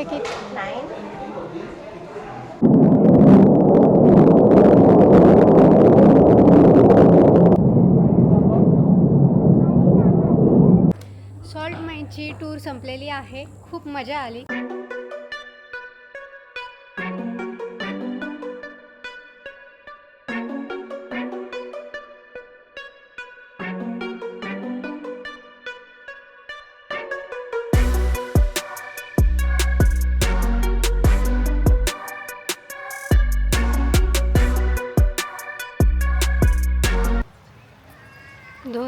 ticket? Nine. Salt माईनची tour संपलेली आहे खूप मजा आली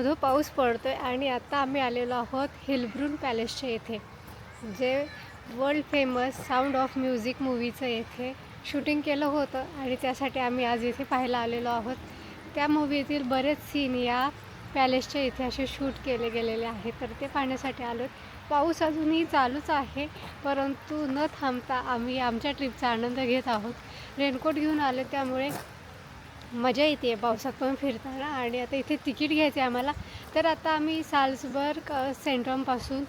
धोधो पाऊस पडतो आहे आणि आता आम्ही आलेलो आहोत हिलब्रून पॅलेसच्या येथे जे world famous sound of music मूवीचं येथे शूटिंग केलं होतं आणि त्यासाठी आम्ही आज इथे पाहायला आलेलो आहोत. त्या मूवीतील बरेच सीन या पॅलेसच्या इथे असे शूट केले गेलेले आहेत. तर ते पाहण्यासाठी आलो पाऊस अजूनही चालूच आहे परंतु न थांबता आम्ही आमच्या ट्रिपचा आनंद घेत आहोत. रेनकोट घेऊन आले त्यामुळे मजा येते पावसात पण फिरताना. आणि आता इथे तिकीट घ्यायचं आहे आम्हाला. तर आता आम्ही साल्सबर्ग सेंट्रमपासून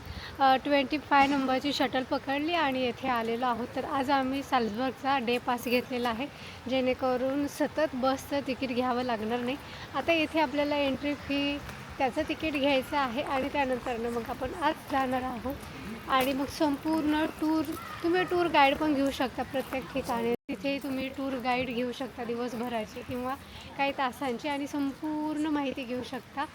ट्वेंटी फाय नंबरची शटल पकडली आणि येथे आलेलो आहोत. तर आज आम्ही साल्सबर्गचा डे पास घेतलेला आहे जेणेकरून सतत बसचं तिकीट घ्यावं लागणार नाही. आता इथे आपल्याला एंट्री फी त्याचं तिकीट घ्यायचं आहे आणि त्यानंतरनं मग आपण आज जाणार आहोत. आणि मग संपूर्ण टूर तुम्ही टूर गाईड पण घेऊ शकता प्रत्येक ठिकाणी. तिथे तुम्ही टूर गाईड घेऊ शकता दिवसभराची किंवा काही तासांची आणि संपूर्ण माहिती घेऊ शकता.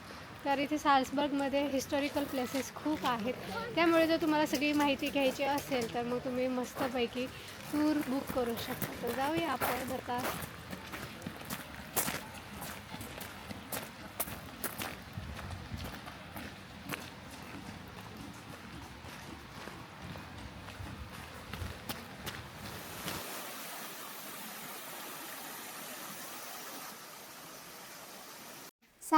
तर इथे साल्सबर्गमध्ये हिस्टॉरिकल प्लेसेस खूप आहेत. त्यामुळे जर तुम्हाला सगळी माहिती घ्यायची असेल तर मग तुम्ही मस्तपैकी टूर बुक करू शकता. तर जाऊया आपण आता.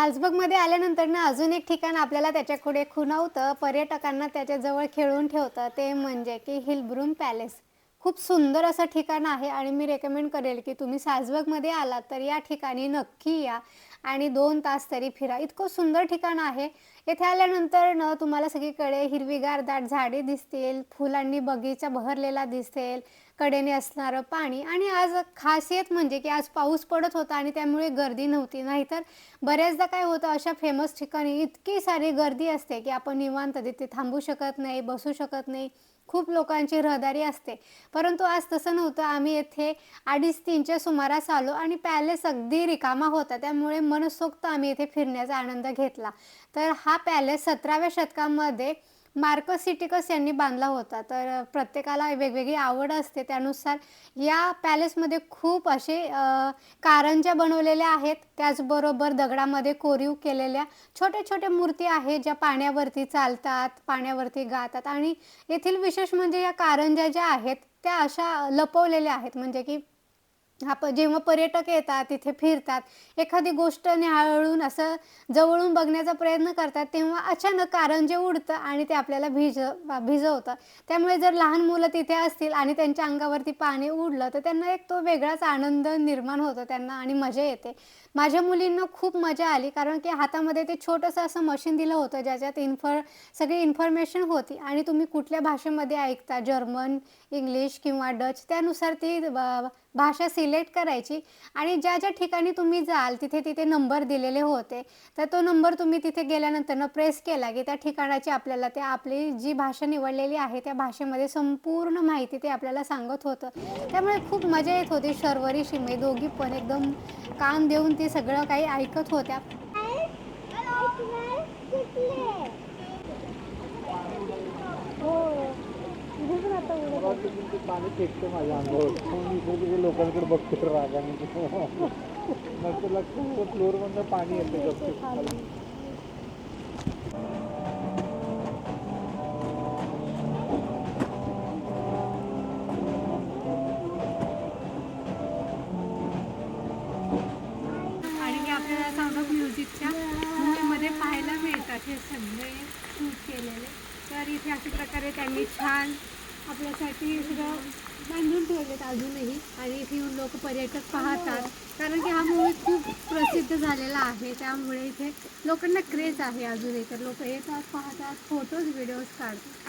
साल्सबर्गमध्ये आल्यानंतर ना अजून एक ठिकाण आपल्याला त्याच्याकडे खुणावतं पर्यटकांना त्याच्याजवळ खेळून ठेवतं ते म्हणजे की हिलब्रून पॅलेस. खूप सुंदर असं ठिकाण आहे आणि मी रेकमेंड करेल की तुम्ही साल्सबर्गमध्ये आलात तर या ठिकाणी नक्की या आणि दोन तास तरी फिरा. इतकं सुंदर ठिकाण आहे. येथे आल्यानंतर न तुम्हाला सगळीकडे हिरवीगार दाट झाडे दिसतील फुलांनी बगीचा बहरलेला दिसेल कडेने असणारं पाणी. आणि आज खासियत म्हणजे की आज पाऊस पडत होता आणि त्यामुळे गर्दी नव्हती. नाहीतर बऱ्याचदा काय होतं अशा फेमस ठिकाणी इतकी सारी गर्दी असते की आपण निवांत तिथे थांबू शकत नाही बसू शकत नाही. खूप लोकांची रहदारी असते. परंतु आज तसं नव्हतं. आम्ही येथे अडीच तीनच्या सुमारास आलो आणि पॅलेस अगदी रिकामा होता. त्यामुळे मनसोक्त आम्ही येथे फिरण्याचा आनंद घेतला. तर हा पॅलेस सतराव्या शतकामध्ये मार्कस सिटिकस यांनी बांधला होता. तर प्रत्येकाला वेगवेगळी आवड असते. त्यानुसार या पॅलेसमध्ये खूप असे कारंजा कारंज्या बनवलेल्या आहेत. त्याचबरोबर दगडामध्ये कोरीव केलेल्या छोट्या छोट्या मूर्ती आहेत ज्या पाण्यावरती चालतात पाण्यावरती गातात आणि येथील विशेष म्हणजे या कारंज्या ज्या आहेत त्या अशा लपवलेल्या आहेत. म्हणजे की आपण जेव्हा पर्यटक येतात तिथे फिरतात एखादी गोष्ट निहाळून असं जवळून बघण्याचा प्रयत्न करतात तेव्हा अचानक कारंजे उडतं आणि ते आपल्याला भिज भिजवतं. त्यामुळे जर लहान मुलं तिथे असतील आणि त्यांच्या अंगावरती पाणी उडलं तर त्यांना एक तो वेगळाच आनंद निर्माण होतो त्यांना आणि मजा येते. माझ्या मुलींना खूप मजा आली कारण की हातामध्ये ते छोटंसं असं मशीन दिलं होतं ज्याच्यात इन्फॉर सगळी इन्फॉर्मेशन होती. आणि तुम्ही कुठल्या भाषेमध्ये ऐकता? जर्मन इंग्लिश किंवा डच? त्यानुसार ती भाषा सिलेक्ट करायची आणि ज्या ज्या ठिकाणी तुम्ही जाल तिथे तिथे नंबर दिलेले होते. तर तो नंबर तुम्ही तिथे गेल्यानंतर प्रेस केला की त्या ठिकाणाची आपल्याला ते आपली जी भाषा निवडलेली आहे त्या भाषेमध्ये संपूर्ण माहिती ते आपल्याला सांगत होतं. त्यामुळे खूप मजा येत होती. शर्वरी शिमे दोघी पण एकदम कान देऊन ते सगळं काही ऐकत होत्या. पाणी फेकते माझ्या अंगावर. लोकांकडे बघतो रागाने. नंतर लक्ष फ्लोअर मधनं पाणी येते ती सगळं बांधून ठेवलेत अजूनही. आणि इथे येऊन लोक पर्यटक पाहतात. कारण की हा मूवी खूप प्रसिद्ध झालेला आहे. त्यामुळे इथे लोकांना क्रेज आहे अजूनही. तर लोक येतात पाहतात फोटोज व्हिडिओज काढतात.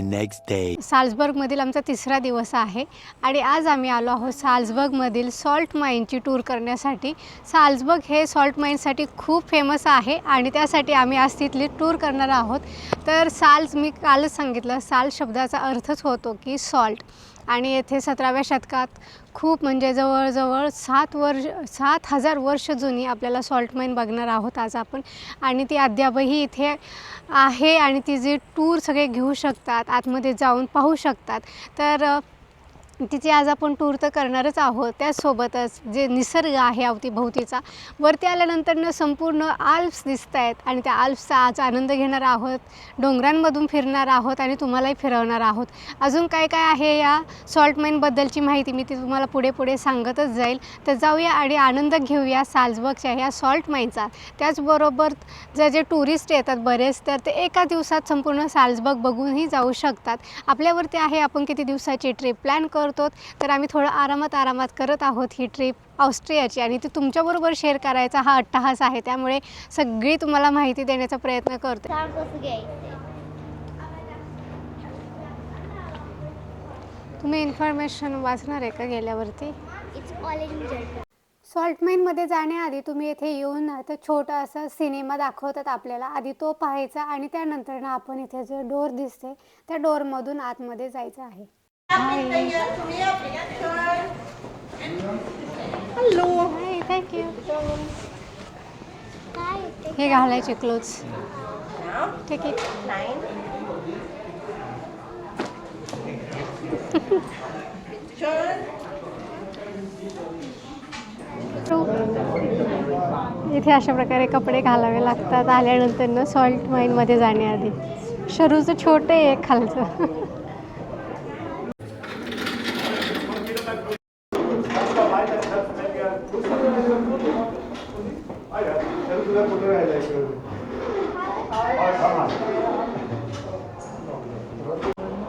The next day. साल्झबर्गमधील आमचा तिसरा दिवस आहे आणि आज आम्ही आलो आहोत साल्झबर्गमधील सॉल्ट माईनची टूर करण्यासाठी. साल्झबर्ग हे सॉल्ट माईनसाठी खूप फेमस आहे आणि त्यासाठी आम्ही आज तिथली टूर करणार आहोत. तर साल्ज मी कालच सांगितलं साल शब्दाचा अर्थच होतो की सॉल्ट. आणि येथे सतराव्या शतकात खूप म्हणजे जवळजवळ सात वर्ष सात हजार वर्ष जुनी आपल्याला सॉल्ट माईन बघणार आहोत आज आपण. आणि ती अद्यापही इथे आहे आणि ती जे टूर सगळे घेऊ शकतात आतमध्ये जाऊन पाहू शकतात. तर तिची आज आपण टूर तर करणारच आहोत. त्याचसोबतच जे निसर्ग आहे अवतीभोवतीचा वरती आल्यानंतरनं संपूर्ण आल्प्स दिसत आहेत आणि त्या आल्प्सचा आज आनंद घेणार आहोत. डोंगरांमधून फिरणार आहोत आणि तुम्हालाही फिरवणार आहोत. अजून काय काय आहे या सॉल्ट माईनबद्दलची माहिती मी ती तुम्हाला पुढे पुढे सांगतच जाईल. तर जाऊया आणि आनंद घेऊया साल्झबर्गच्या ह्या सॉल्ट माईनचा त्याचबरोबर जर जे टुरिस्ट येतात बरेच तर ते एका दिवसात संपूर्ण साल्झबर्ग बघूनही जाऊ शकतात. आपल्यावरती आहे आपण किती दिवसाची ट्रिप प्लॅन करू? करतो. तर आम्ही थोडं आरामात आरामात करत आहोत ही ट्रिप ऑस्ट्रियाची आणि ती तुमच्याबरोबर शेअर करायचा हा अट्टहास आहे. त्यामुळे सगळी तुम्हाला माहिती देण्याचा प्रयत्न करतो. तुम्ही इन्फॉर्मेशन वाचणार आहे का गेल्यावरती? It's all in general salt माईनमध्ये जाण्याआधी तुम्ही येथे येऊन तर छोटा असा सिनेमा दाखवतात आपल्याला. आधी तो पाहायचा आणि त्यानंतर ना आपण इथे जो डोर दिसते त्या डोरमधून आतमध्ये जायचं आहे. हॅलो थँक्यू काय येते हे घालायचे क्लोथ्स ठीक आहे इथे अशा प्रकारे कपडे घालावे लागतात. आल्यानंतर ना सॉल्ट माईनमध्ये जाण्याआधी. शरूचं छोटे आहे खालचं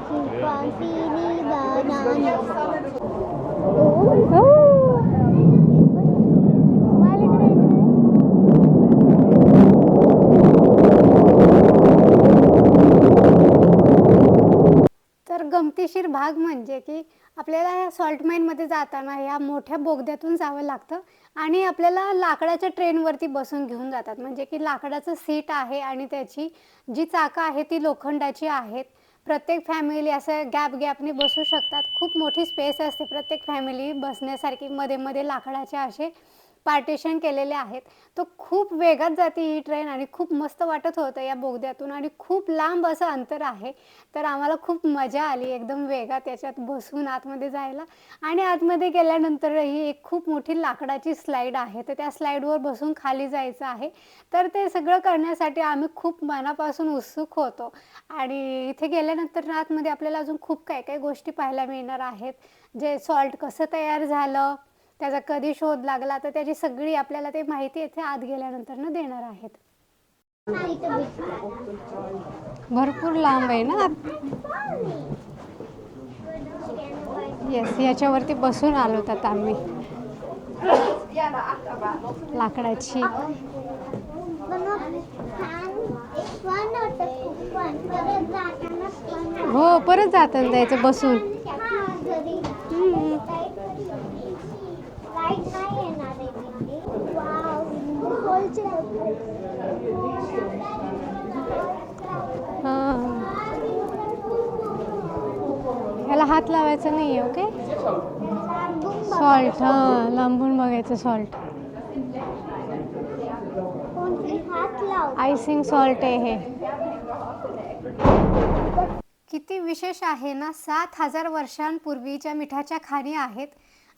चिंपांझीनी बनाना स्माइल इकडे तर गमतीशीर भाग म्हणजे की आपल्याला ह्या सॉल्ट माईनमध्ये जाताना ह्या मोठ्या बोगद्यातून जावं लागतं आणि आपल्याला लाकडाच्या ट्रेनवरती बसून घेऊन जातात. म्हणजे की लाकडाचं सीट आहे आणि त्याची जी चाकं आहे ती लोखंडाची आहेत. प्रत्येक फॅमिली असं गॅप गॅपने बसू शकतात. खूप मोठी स्पेस असते प्रत्येक फॅमिली बसण्यासारखी. मध्ये मध्ये लाकडाचे असे पार्टिशन केलेले आहेत. तो खूप वेगात जाते ही ट्रेन आणि खूप मस्त वाटत होतं या बोगद्यातून आणि खूप लांब असं अंतर आहे. तर आम्हाला खूप मजा आली एकदम वेगात त्याच्यात बसून आतमध्ये जायला. आणि आतमध्ये गेल्यानंतरही एक खूप मोठी लाकडाची स्लाईड आहे. तर त्या स्लाईडवर बसून खाली जायचं आहे. तर ते सगळं करण्यासाठी आम्ही खूप मनापासून उत्सुक होतो. आणि इथे गेल्यानंतर आतमध्ये आपल्याला अजून खूप काय काय गोष्टी पाहायला मिळणार आहेत. जे सॉल्ट कसं तयार झालं? त्याचा कधी शोध लागला तर त्याची सगळी आपल्याला ते माहिती येथे आत गेल्यानंतर ना देणार आहेत. भरपूर लांब आहे ना? येस याच्यावरती बसून आलो तर आम्ही. लाकडाची. हो परत जाताना हो परत जातात जायचं बसून हा घरी हम्म. लाइट नाही येणार आहे तिथे वाव खोलचे हां ह्याला हात लावायचा नाही आहे ओके सॉल्ट हां लांबून बघायचं सॉल्ट आयसिंग सॉल्ट आहे हे. किती विशेष आहे ना सात हजार वर्षांपूर्वीच्या मिठाच्या खाणी आहेत.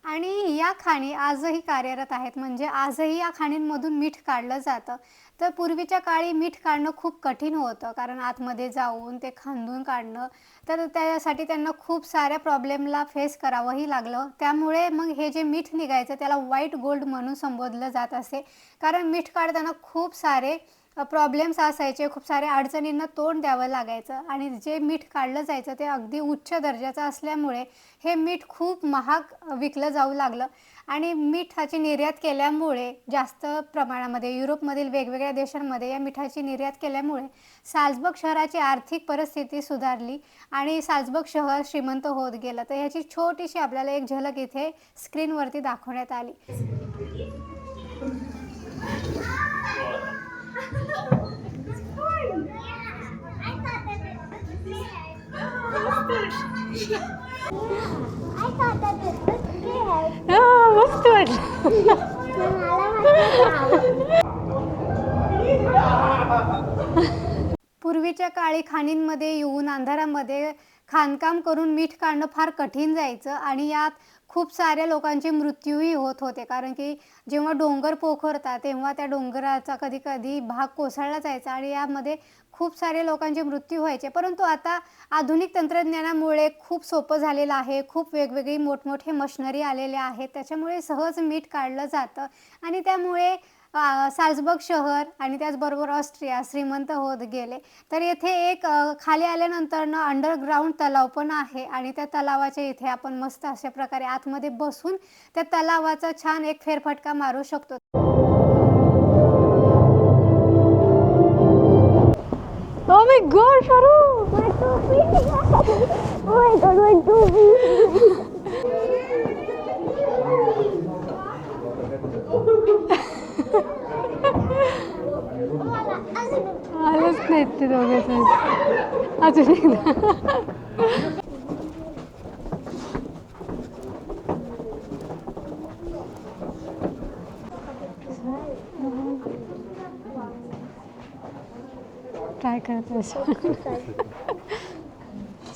आणि या खाणी आजही कार्यरत आहेत. म्हणजे आजही या खाणींमधून मीठ काढलं जातं. तर पूर्वीच्या काळी मीठ काढणं खूप कठीण होतं. कारण आतमध्ये जाऊन ते खांदून काढणं तर त्यासाठी त्यांना खूप साऱ्या प्रॉब्लेमला फेस करावंही लागलं. त्यामुळे मग हे जे मीठ निघायचं त्याला व्हाईट गोल्ड म्हणून संबोधलं जात असे. कारण मीठ काढताना खूप सारे प्रॉब्लेम्स असायचे खूप साऱ्या अडचणींना तोंड द्यावं लागायचं आणि जे मीठ काढलं जायचं ते अगदी उच्च दर्जाचं असल्यामुळे हे मीठ खूप महाग विकलं जाऊ लागलं. आणि मिठाची निर्यात केल्यामुळे जास्त प्रमाणामध्ये युरोपमधील वेगवेगळ्या देशांमध्ये या मिठाची निर्यात केल्यामुळे साल्झबर्ग शहराची आर्थिक परिस्थिती सुधारली आणि साल्झबर्ग शहर श्रीमंत होत गेलं. तर ह्याची छोटीशी आपल्याला एक झलक इथे स्क्रीनवरती दाखवण्यात आली. मस्त वाटलं पूर्वीच्या काळी खाणींमध्ये येऊन अंधारामध्ये खाणकाम करून मीठ काढणं फार कठीण जायचं आणि यात खूप साऱ्या लोकांचे मृत्यूही होत होते. कारण की जेव्हा डोंगर पोखरतात तेव्हा त्या डोंगराचा कधी कधी भाग कोसळला जायचा आणि यामध्ये खूप सारे लोकांचे मृत्यू व्हायचे. परंतु आता आधुनिक तंत्रज्ञानामुळे खूप सोपं झालेलं आहे. खूप वेगवेगळी मोठमोठे मशिनरी आलेले आहेत. त्याच्यामुळे सहज मीठ काढलं जातं आणि त्यामुळे साल्झबर्ग शहर आणि त्याचबरोबर ऑस्ट्रिया श्रीमंत होत गेले तर येथे एक खाली आल्यानंतर अंडरग्राऊंड तलाव पण आहे आणि त्या तलावाच्या इथे आपण मस्त अशा प्रकारे आतमध्ये बसून त्या तलावाचा छान एक फेरफटका मारू शकतो Oh my god, Sharu! My. Oh my god, my. आलंच नाहीत ते दोघे जण अजून एकदा ट्राय करत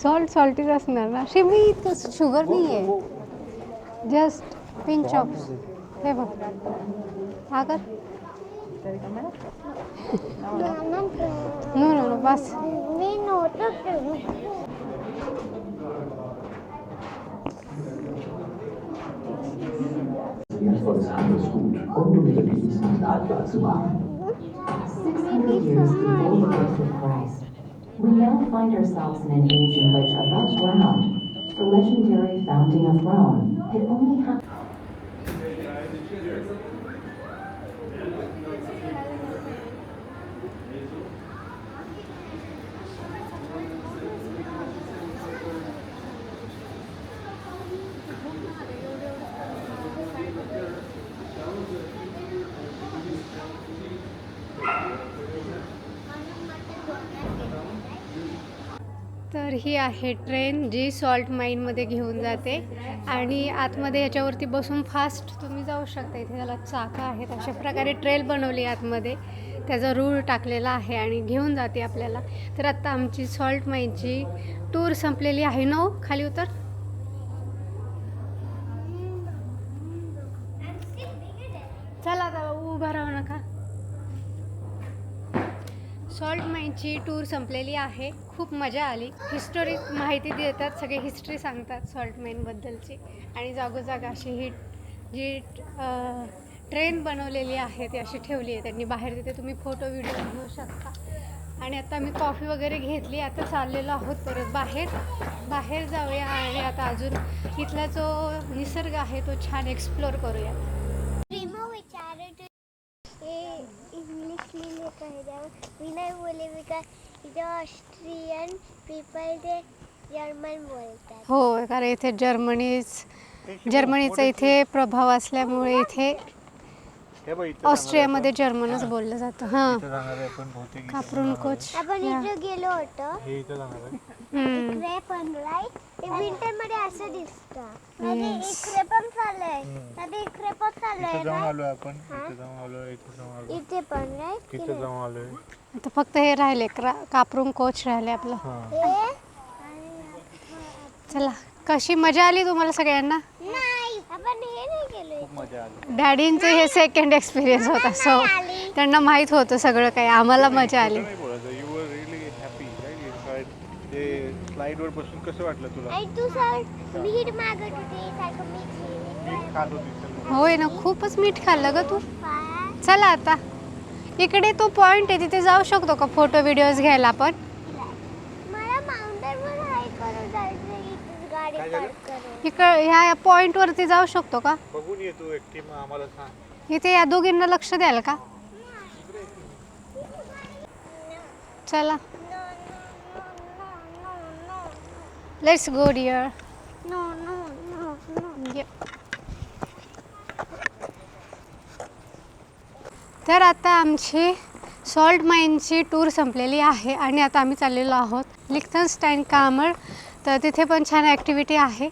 सॉल्ट सॉल्टीच असणार ना। शिमी इतकं शुगर नाही आहे जस्ट पिंच ऑफ़ हे बघ हा No, no, no pasa. Vino the we now find ourselves in an age in which, above ground, the legendary founding of Rome had only happened. ही आहे ट्रेन जी salt माईनमध्ये घेऊन जाते. आणि आतमध्ये याच्यावरती बसून फास्ट तुम्ही जाऊ शकता. इथे त्याला चाकं आहेत. अशा प्रकारे ट्रेल बनवली आतमध्ये. त्याचा रूळ टाकलेला आहे आणि घेऊन जाते आपल्याला. तर आत्ता आमची सॉल्ट माईनची टूर संपलेली आहे. ना खाली उतर चला आता उभं राहू नका सॉल्ट माईनची टूर संपलेली आहे. खूप मजा आली. हिस्टोरिक माहिती देतात सगळे हिस्ट्री सांगतात सॉल्ट माईनबद्दलची आणि जागोजाग अशी ही जी ट्रेन बनवलेली आहे ती अशी ठेवली आहे त्यांनी. बाहेर तिथे तुम्ही फोटो व्हिडिओ घेऊ शकता. आणि आता मी कॉफी वगैरे घेतली. आता चाललेलो आहोत परत बाहेर. बाहेर जाऊया आणि आता अजून इथला जो निसर्ग आहे तो छान एक्सप्लोर करूया. इंग्लिश नाही बोलले बिकॉज इथे ऑस्ट्रियन पीपल ते जर्मन बोलतात हो कारण इथे जर्मनीच जर्मनीचा इथे प्रभाव असल्यामुळे इथे हे बघ इथं ऑस्ट्रियामध्ये जर्मनच बोललं जातं हां. इथं जाणार आहे आपण बहुतेक कापरून. कोच. आपण इथे गेलो होतो. हे इथं जाणार आहे. हम्म. इकडे पण राईट ते विंटरमध्ये असं दिसतं. इकडे पण चाललंय. मध्ये इकडे पण चाललंय इथं जाऊन right? आलोय आपण इथं जाऊन आलोय इथं जाऊन आलोय. इथे पण राईट इथं जाऊन आलोय. आता फक्त हे राहिले क्रा कापरून कोच राहिले आपलं. चला कशी मजा आली तुम्हाला सगळ्यांना? नाही आपण हे नाही केलोय. खूप मजा आली. डॅडींचे हे सेकंड एक्सपिरियन्स होता सो त्यांना माहीत होतं सगळं काही आम्हाला मजा आली. बसून कसं वाटलं तुला. होय ना खूपच मीठ खाल्लं ग तू. चला आता. इकडे तो पॉइंट आहे तिथे जाऊ शकतो का? फोटो व्हिडिओज घ्यायला आपण? मला माउंटेन वर हाय करून जायचं इथेच गाडी पार्क करून इकडे ह्या पॉइंटवरती जाऊ शकतो का? बघून ये तू एकटी मग आम्हाला सांग. इथे या दोघींना लक्ष द्याल का? चला. Let's go dear no no no no तर आता आमची सॉल्ट माईनची टूर संपलेली आहे आणि आता आम्ही चाललेलो आहोत लिख्तनस्टाईन कामळ तर तिथे पण छान ॲक्टिव्हिटी आहे.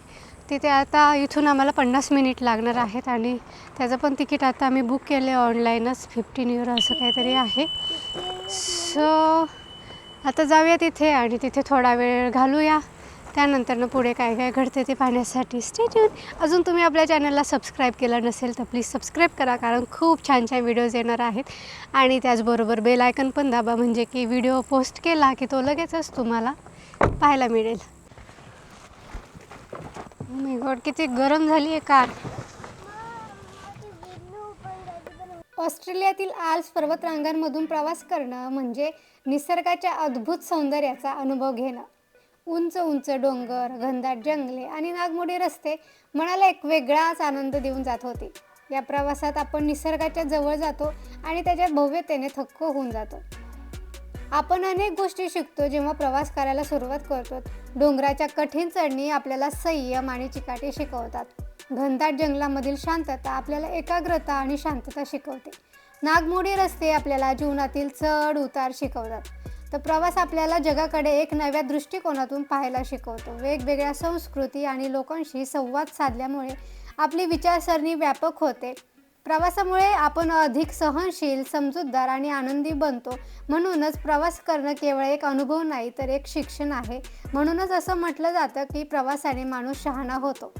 तिथे आता इथून आम्हाला पन्नास मिनिट लागणार आहेत आणि त्याचं पण तिकीट आता आम्ही बुक केले आहे ऑनलाईनच फिफ्टीन युरो असं काहीतरी आहे. सो आता जाऊया तिथे आणि तिथे थोडा वेळ घालूया. त्यानंतरनं पुढे काय काय घडते ते पाहण्यासाठी स्टेट्यून अजून तुम्ही आपल्या चॅनलला सबस्क्राईब केलं नसेल तर प्लीज सबस्क्राईब करा कारण खूप छान छान व्हिडिओज येणार आहेत. आणि त्याचबरोबर बेल आयकन पण दाबा म्हणजे की व्हिडिओ पोस्ट केला की तो लगेचच तुम्हाला पाहायला मिळेल. Oh मी गॉड किती गरम झाली आहे कार ऑस्ट्रेलियातील आल्स पर्वतरांगांमधून प्रवास करणं म्हणजे निसर्गाच्या अद्भुत सौंदर्याचा अनुभव घेणं. उंच उंच डोंगर घनदाट जंगले आणि नागमोडी रस्ते मनाला एक वेगळाच आनंद देऊन जात होते. या प्रवासात आपण निसर्गाच्या जवळ जातो आणि त्याच्या भव्यतेने थक्क होऊन जातो. आपण अनेक गोष्टी शिकतो जेव्हा प्रवास करायला सुरुवात करतो. डोंगराच्या कठीण चढणी आपल्याला संयम आणि चिकाटी शिकवतात. घनदाट जंगलामधील शांतता आपल्याला एकाग्रता आणि शांतता शिकवते. नागमोडी रस्ते आपल्याला जीवनातील चढ उतार शिकवतात. तर प्रवास आपल्याला जगाकडे एक नव्या दृष्टिकोनातून पाहायला शिकवतो. वेगवेगळ्या संस्कृती आणि लोकांशी संवाद साधल्यामुळे आपली विचारसरणी व्यापक होते. प्रवासामुळे आपण अधिक सहनशील समजूतदार आणि आनंदी बनतो. म्हणूनच प्रवास करणं केवळ एक अनुभव नाही तर एक शिक्षण आहे. म्हणूनच असं म्हटलं जातं की प्रवासाने माणूस शहाणा होतो.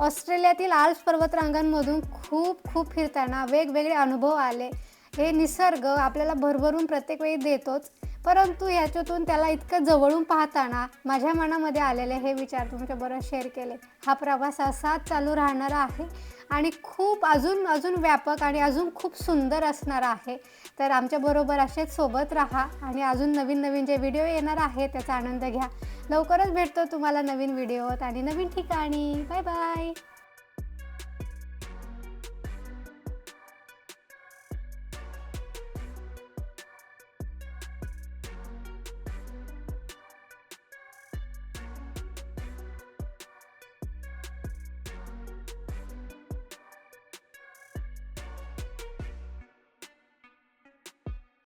ऑस्ट्रेलियातील आल्प्स पर्वतरांगांमधून खूप खूप फिरताना वेगवेगळे अनुभव आले. हे निसर्ग आपल्याला भरभरून प्रत्येक वेळी देतोच. परंतु याच्यातून त्याला इतकं जवळून पाहताना माझ्या मनामध्ये आलेले हे विचार तुमच्याबरोबर शेअर केले. हा प्रवास असाच चालू राहणारा आहे आणि खूप अजून अजून व्यापक आणि अजून खूप सुंदर असणार आहे. तर आमच्याबरोबर असेच सोबत राहा आणि अजून नवीन नवीन जे व्हिडिओ येणार आहे त्याचा आनंद घ्या. लवकरच भेटतो तुम्हाला नवीन व्हिडिओत आणि नवीन ठिकाणी. Bye bye